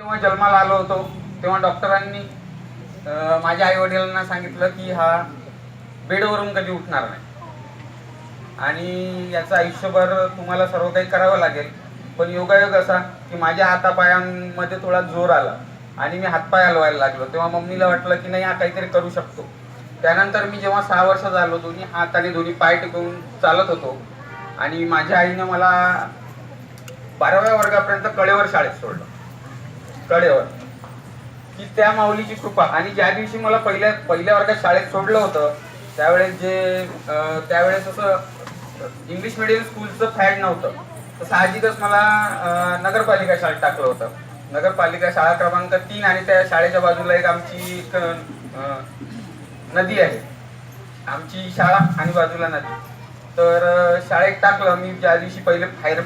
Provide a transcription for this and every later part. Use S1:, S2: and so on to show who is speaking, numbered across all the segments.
S1: जेव्हा जन्माला आलो होतो तेव्हा डॉक्टरांनी माझ्या आई वडिलांना सांगितलं की हा बेडवरून कधी उठणार नाही. आणि याचं आयुष्यभर तुम्हाला सर्व काही करावं लागेल. पण योगायोग असा की माझ्या हातापायांमध्ये थोडा जोर आला आणि मी हातपाय हलवायला लागलो. तेव्हा मम्मीला वाटलं की नाही हा काहीतरी करू शकतो. त्यानंतर मी जेव्हा सहा वर्ष झालो दोन्ही हात आणि दोन्ही पाय टिकवून चालत होतो. आणि माझ्या आईनं मला बाराव्या वर्गापर्यंत कडेवर शाळेत सोडलं. कडेवर की त्या माऊलीची कृपा. आणि ज्या दिवशी मला पहिल्या पहिल्या वर्गात शाळेत सोडलं होतं त्यावेळेस जे त्यावेळेस असं इंग्लिश मिडियम स्कूलचं फॅड नव्हतं. तर साहजिकच मला नगरपालिका शाळेत टाकलं होतं. नगरपालिका शाळा क्रमांक तीन आणि त्या शाळेच्या बाजूला एक आमची एक नदी आहे. आमची शाळा आणि बाजूला नदी. तर शाळेत टाकलं. मी ज्या दिवशी पहिले बाहेर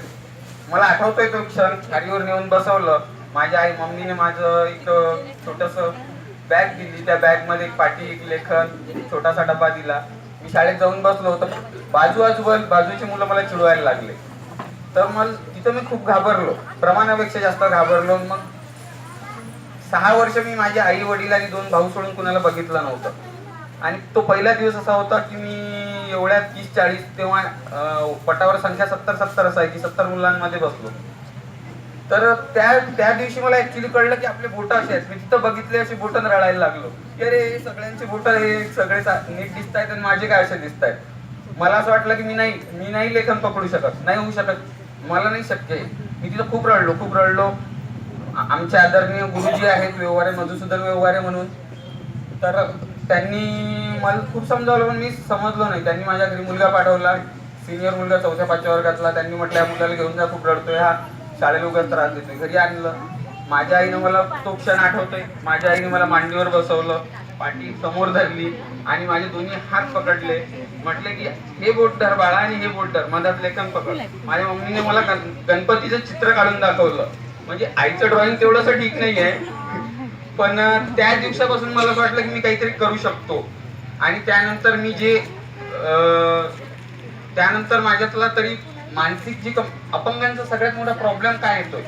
S1: मला आठवतोय तो क्षण. खारीवर नेऊन बसवलं. माझ्या आई मम्मीने माझं एक छोटस बॅग दिली. त्या बॅगमध्ये एक पाठी एक लेखन एक छोटासा डबा दिला. मी शाळेत जाऊन बसलो होतो. बाजू आजूबाजू बाजूची मुलं मला चिडवायला लागले. तर मग तिथं मी खूप घाबरलो. प्रमाणापेक्षा जास्त घाबरलो. मग सहा वर्ष मी माझ्या आई वडील आणि दोन भाऊ सोडून कुणाला बघितलं नव्हतं. आणि तो पहिला दिवस असा होता की मी एवढ्या तीस चाळीस तेव्हा पटावर संख्या सत्तर सत्तर असायची. सत्तर मुलांमध्ये बसलो. तर त्या त्या दिवशी मला ऍक्च्युली कळलं की आपले बोट असे आहेत. मी तिथं बघितले अशी बोटं रडायला लागलो. की अरे हे सगळ्यांचे बोट हे सगळे नीट दिसत आहेत आणि माझे काय असे दिसत आहेत? मला असं वाटलं की मी नाही मी नाही लेखन पकडू शकत नाही होऊ शकत. मला नाही शक्य आहे. मी तिथं खूप रडलो खूप रडलो. आमचे आदरणीय गुरुजी आहेत व्यवहारे मधुसूदन व्यवहारे म्हणून. तर त्यांनी मला खूप समजावलं पण मी समजलो नाही. त्यांनी माझ्या घरी मुलगा पाठवला सिनियर मुलगा चौथ्या पाचव्या वर्गातला. त्यांनी म्हटलं या मुलाला घेऊन जा खूप रडतोय हा. शाळेला उगाच त्रास देतोय. घरी आणलं. माझ्या आईनं मला तो क्षण आठवतोय. माझ्या आईने मला मांडीवर बसवलं पाठी समोर धरली आणि माझे दोन्ही हात पकडले. म्हटले की हे बोट धर बाळा आणि हे बोट धर मधात लेखन पकड. माझ्या मम्मीने मला गण- गणपतीचं चित्र काढून दाखवलं. म्हणजे आईचं ड्रॉइंग तेवढंसं ठीक नाही आहे पण त्या दिवसापासून मला वाटलं की मी काहीतरी करू शकतो. आणि त्यानंतर मी जे त्यानंतर माझ्यातला तरी मानसिक जी अपंगांचा सगळ्यात मोठा प्रॉब्लेम काय येतोय?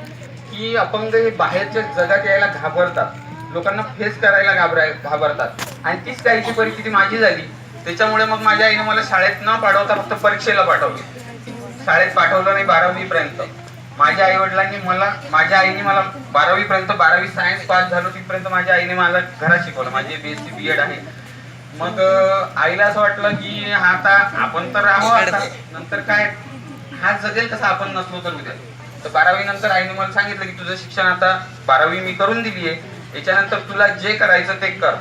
S1: की अपंग हे बाहेरच्या जगात यायला घाबरतात. लोकांना फेस करायला घाबराय घाबरतात. आणि तीच काहीची परिस्थिती माझी झाली. त्याच्यामुळे मग माझ्या आईने मला शाळेत न पाठवता फक्त परीक्षेला पाठवलं. शाळेत पाठवलं नाही बारावी पर्यंत. माझ्या आई वडिलांनी मला माझ्या आईने मला बारावी पर्यंत बारावी सायन्स पास झालो. तिथपर्यंत माझ्या आईने मला घरात शिकवलं. माझे B S C B Ed आहे. मग आईला असं वाटलं की आता आपण तर राहू आता. नंतर काय? हा जगेल कसा आपण नसलो तर उद्या. तर बारावी नंतर आईने मला सांगितलं की तुझं शिक्षण आता बारावी मी करून दिली आहे. याच्यानंतर तुला जे करायचं ते कर.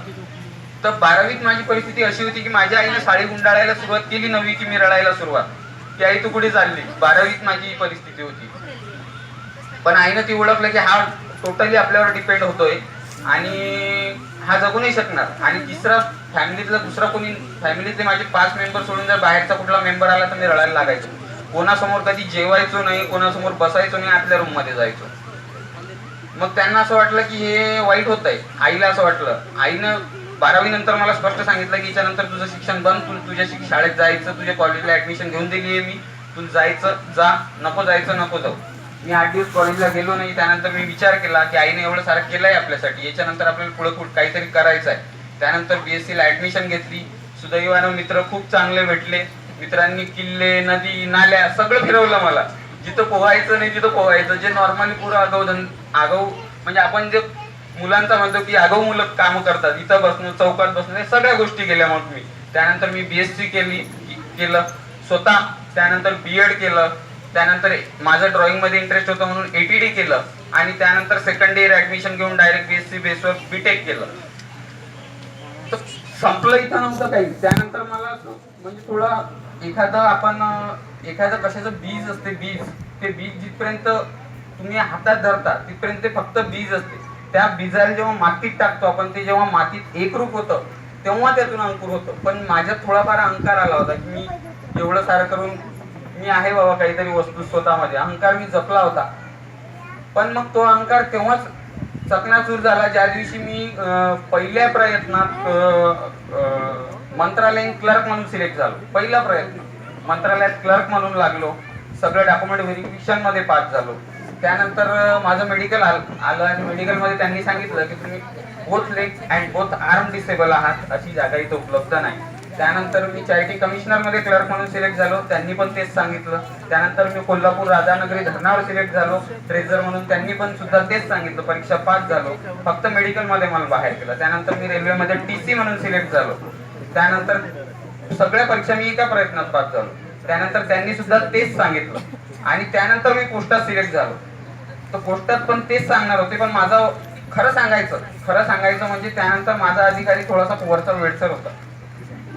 S1: तर बारावीत माझी परिस्थिती अशी होती की माझ्या आईने साडी गुंडाळायला सुरुवात केली नववी की मी रडायला सुरुवात. की आई तू कुठे चालली? बारावीत माझी ही परिस्थिती होती. पण आईनं ती ओळखलं की हा टोटली आपल्यावर डिपेंड होतोय आणि हा जगू नाही शकणार. आणि तिसरा फॅमिलीतला दुसरा कोणी फॅमिलीतले माझे पाच मेंबर सोडून जर बाहेरचा कुठला मेंबर आला तर मी रडायला लागायचो. कोणासमोर कधी जेवायचो नाही कोणासमोर बसायचो नाही आतल्या रूममध्ये जायचो. मग त्यांना असं वाटलं की हे वाईट होत आहे आईला असं वाटलं. आईनं बारावी नंतर मला स्पष्ट सांगितलं की याच्यानंतर तुझं शिक्षण बंद तू तुझ्या शाळेत जायचं तुझ्या कॉलेजला ऍडमिशन घेऊन दिली आहे मी. तू जायचं जा नको जायचं नको जाऊ. मी आठ दिवस कॉलेजला गेलो नाही त्यानंतर मी विचार केला की आईने एवढं सारं केलंय आपल्यासाठी. याच्यानंतर आपल्याला पुढे कुठं काहीतरी करायचं आहे त्यानंतर बीएससी ला ऍडमिशन घेतली. सुदैवानं मित्र खूप चांगले भेटले. मित्रांनी किल्ले नदी नाल्या सगळं फिरवलं मला. जिथं पोहायचं नाही तिथं पोहायचं. जे नॉर्मली पुरं आगाऊ धन आगाऊ म्हणजे आपण जे मुलांचा म्हणतो की आगाऊ मुलं कामं करतात इथं बसणं चौकात बसणं हे सगळ्या गोष्टी केल्या मग मी. त्यानंतर मी बीएससी केली केलं. स्वतः त्यानंतर बी एड केलं. त्यानंतर माझं ड्रॉइंगमध्ये इंटरेस्ट होतं म्हणून एटीडी केलं. आणि त्यानंतर सेकंड इयर ऍडमिशन घेऊन डायरेक्ट बीएससी बेसवर बीटेक केलं. तर संपलं इथं नव्हतं काही. त्यानंतर मला म्हणजे थोडा एखादं आपण एखादं कशाचं बीज असते बीज. ते बीज जिथपर्यंत तुम्ही हातात धरता तिथपर्यंत ते फक्त बीज असते. त्या बीजाला जेव्हा मातीत टाकतो आपण ते जेव्हा मातीत एकरूप होतं तेव्हा त्यातून अंकुर होतं. पण माझ्यात थोडाफार अहंकार आला होता की मी एवढं सारं करून मी आहे बाबा काहीतरी वस्तू स्वतःमध्ये. अहंकार मी जपला होता. पण मग तो अहंकार तेव्हाच चकनाचूर झाला. ज्या दिवशी मी पहिल्या प्रयत्नात मंत्रालयीन क्लर्क म्हणून सिलेक्ट झालो. पहिला प्रयत्न. मंत्रालयात क्लर्क म्हणून लागलो. सगळं डॉक्युमेंट व्हेरिफिकेशनमध्ये पास झालो. त्यानंतर माझं मेडिकल आलं आणि मेडिकलमध्ये त्यांनी सांगितलं की तुम्ही both leg and both arm disable आहात अशी जागा इथं उपलब्ध नाही. त्यानंतर मी चॅरिटी कमिशनरमध्ये क्लर्क म्हणून सिलेक्ट झालो. त्यांनी पण तेच सांगितलं. त्यानंतर मी कोल्हापूर राधानगरी धरणावर सिलेक्ट झालो. ट्रेझर म्हणून त्यांनी पण सुद्धा तेच सांगितलं. परीक्षा पास झालो. फक्त मेडिकलमध्ये मला बाहेर केलं त्यानंतर मी रेल्वेमध्ये टी सी म्हणून सिलेक्ट झालो. त्यानंतर सगळ्या परीक्षा मी एका प्रयत्नात पास झालो. त्यानंतर त्यांनी सुद्धा तेच सांगितलं. आणि त्यानंतर मी पोस्टात सिलेक्ट झालो. तर पोस्टात पण तेच सांगणार होते. पण माझा खरं सांगायचं खरं सांगायचं म्हणजे त्यानंतर माझा अधिकारी थोडासा वरचा वेडसर होता.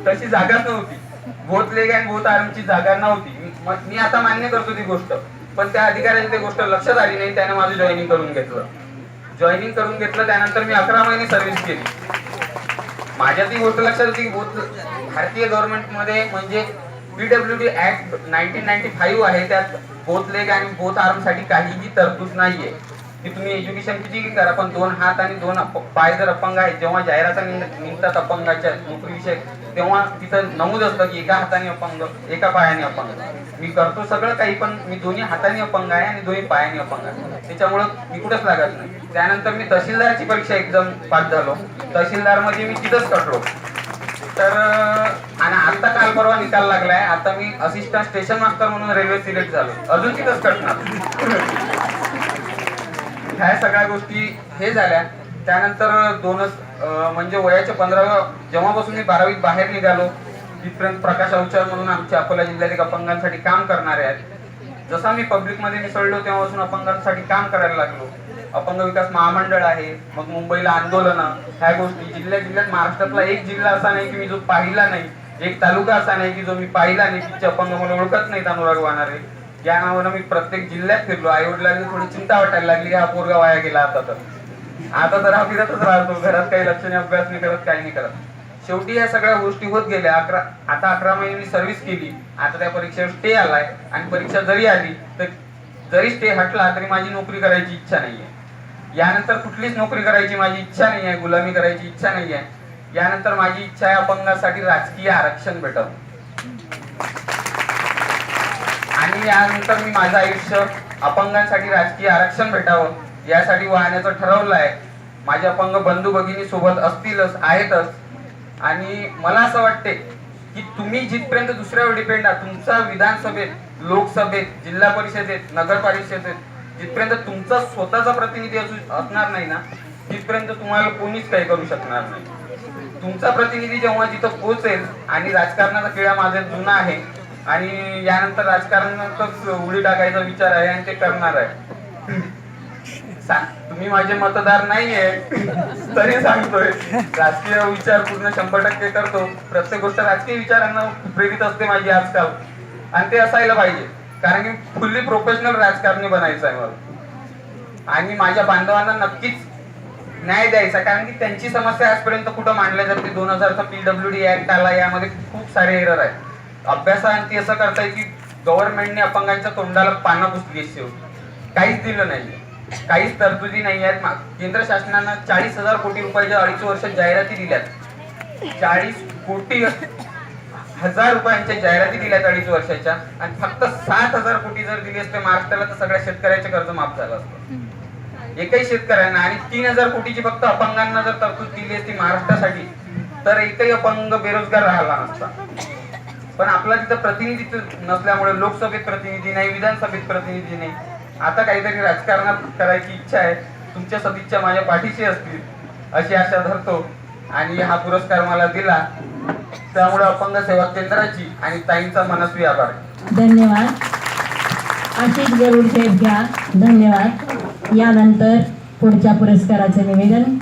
S1: तशी जागाच नव्हती. बोथ लेग अँड बोथ आर्मची जागा नव्हती. मी- आता मान्य करतो ती गोष्ट. पण त्या अधिकाऱ्याची ती गोष्ट लक्षात आली नाही त्याने माझं जॉईनिंग करून घेतलं. जॉईनिंग करून घेतलं त्यानंतर मी अकरा महिने सर्व्हिस केली. माझ्या ती गोष्ट लक्षात होती की बोथ भारतीय गव्हर्नमेंटमध्ये म्हणजे PW D act nineteen ninety five आहे त्यात बोथ लेग आणि बोथ आर्मसाठी काहीही तरतूद नाहीये. की तुम्ही एज्युकेशन किती करा पण दोन हात आणि दोन अप- पाय जर अपंग आहे जेव्हा जाहिराचा निघतात अपंगाच्या नोकरीविषयी तेव्हा तिथं नमूद असतं की एका हाताने अपंग एका पायाने अपंग. मी करतो सगळं काही पण मी दोन्ही हाताने अपंग आहे आणि दोन्ही पायाने अपंग आहे. त्याच्यामुळं मी कुठंच लागत नाही. त्यानंतर मी तहसीलदारची परीक्षा एकदम पास झालो. तहसीलदारमध्ये मी तिथंच कटलो. तर आणि आता काल परवा निकाल लागलाय. आता मी असिस्टंट स्टेशन मास्टर म्हणून रेल्वे सिलेक्ट झालो. अजून तिथंच कटणार. ह्या सगळ्या गोष्टी हे झाल्या. त्यानंतर दोनच म्हणजे वयाच्या पंधराव्या जेव्हापासून मी बारावीत बाहेर निघालो तिथपर्यंत प्रकाश अवचार म्हणून आमच्या अकोला जिल्ह्यातील अपंगांसाठी काम करणारे आहेत. जसा मी पब्लिकमध्ये मिसळलो तेव्हापासून अपंगांसाठी काम करायला लागलो. अपंग विकास महामंडळ आहे मग मुंबईला आंदोलनं ह्या गोष्टी. जिल्ह्या जिल्ह्यात महाराष्ट्रातला एक जिल्हा असा नाही की मी जो पाहिला नाही एक तालुका असा नाही की जो मी पाहिला नाही की अपंग मला ओळखत नाहीत अनुराग वाणारे या नावानं मी प्रत्येक जिल्ह्यात फिरलो. आई वडिलांनी थोडी चिंता वाटायला लागली हा पोरगा वाया गेला आता तर. आता तर हा फिरतच राहतो. घरात काही लक्ष नाही अभ्यास नाही करत काही नाही करत. शेवटी या सगळ्या गोष्टी होत गेल्या. अकरा आता अकरा महिने मी सर्व्हिस केली. आता त्या परीक्षेवर स्टे आलाय. आणि परीक्षा जरी आली तर जरी स्टे हटला तरी माझी नोकरी करायची इच्छा नाहीये. यानंतर कुठलीच नोकरी करायची माझी इच्छा नाही आहे गुलामी करायची इच्छा नाही आहे यानंतर माझी इच्छा आहे अपंगासाठी राजकीय आरक्षण भेटावं आणि यानंतर मी माझं आयुष्य अपंगांसाठी राजकीय आरक्षण भेटावं यासाठी वाहण्याचं ठरवलं आहे. माझे अपंग बंधू भगिनी सोबत असतीलच आहेतच. आणि मला असं वाटते की तुम्ही जिथपर्यंत दुसऱ्यावर डिपेंड आहात तुमचा विधानसभेत लोकसभेत जिल्हा परिषदेत नगर परिषदेत जिथपर्यंत तुमचा स्वतःचा प्रतिनिधी असू असणार नाही ना तिथपर्यंत तुम्हाला कोणीच काही करू शकणार नाही. तुमचा प्रतिनिधी जेव्हा जिथं पोहोचेल आणि राजकारणाचा खेळा माझा जुना आहे आणि यानंतर राजकारणातच उडी टाकायचा विचार आहे आणि ते करणार आहे. तुम्ही माझे मतदार नाहीये तरी सांगतोय. राजकीय विचार पूर्ण शंभर टक्के करतो. प्रत्येक गोष्ट राजकीय विचारांना प्रेरित असते माझी आजकाल. आणि ते असायला पाहिजे. कारण की फुल्ली प्रोफेशनल राजकारणी बनायचं आहे मला. आणि माझ्या बांधवांना नक्कीच न्याय द्यायचा. कारण की त्यांची समस्या आजपर्यंत कुठं मांडल्या जाते दोन हजारचा पीडब्ल्यू डी ऍक्ट आला यामध्ये खूप सारे एरर आहेत. अभ्यासांती असं करताय की गव्हर्नमेंटने अपंगांच्या तोंडाला पानं पुसली शेवटी काहीच दिलं नाही. काहीच तरतुदी नाही आहेत. केंद्र शासनानं चाळीस हजार कोटी रुपयाच्या अडीच वर्षात जाहिराती दिल्यात चाळीस कोटी हजार रुपयांच्या जाहिराती दिल्यात अडीच वर्षाच्या आणि फक्त सात हजार कोटी जर दिली असते महाराष्ट्राला तर सगळ्या शेतकऱ्याचे कर्ज माफ झालं असतं. एकही शेतकऱ्यांना आणि तीन हजार कोटीची फक्त अपंगांना जर तरतूद दिली असती महाराष्ट्रासाठी तर एकही अपंग बेरोजगार राहिला नसता. पण आपला तिथं प्रतिनिधित्व नसल्यामुळे लोकसभेत प्रतिनिधी नाही विधानसभेत प्रतिनिधी नाही. आता काहीतरी राजकारणात करायची इच्छा आहे. तुमच्या सदिच्छा माझ्या पाठीशी असतील अशी आशा धरतो. आणि हा पुरस्कार मला दिला. त्यामुळे अपंग सेवा केंद्राची आणि ताईंचा मनस्वी आभार.
S2: धन्यवाद. आशिष गरुड साहेब घ्या. धन्यवाद. यानंतर पुढच्या पुरस्काराचे निवेदन.